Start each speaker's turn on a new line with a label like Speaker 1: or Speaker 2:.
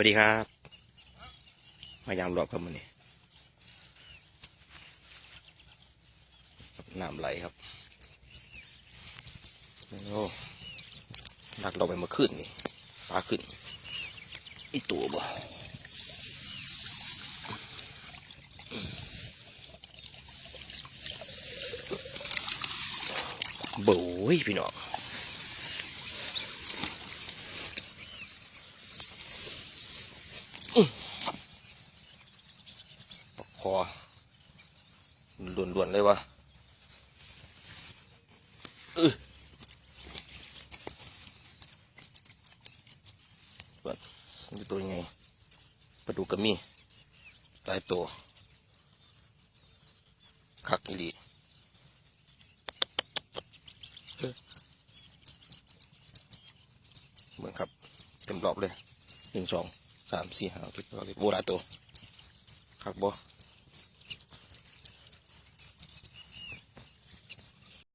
Speaker 1: วัสดีครับ มายามรอบครับมันนี่น้ำไหลครับโอ้ดักเราไปมาขึ้นนี่ปลาขึ้นอีตัวบ่โบ้ยพี่น้อง คอล้วนๆเลยวะเออเปิดตัวยังไงปลาดูกระมีหลายตัวคักอีหลีเหมือนครับ เต็มรอบเลยหนึ่งสองสามสี่ห้าหกเจ็ดแปดเก้าสิบโบราณตัวคักบ่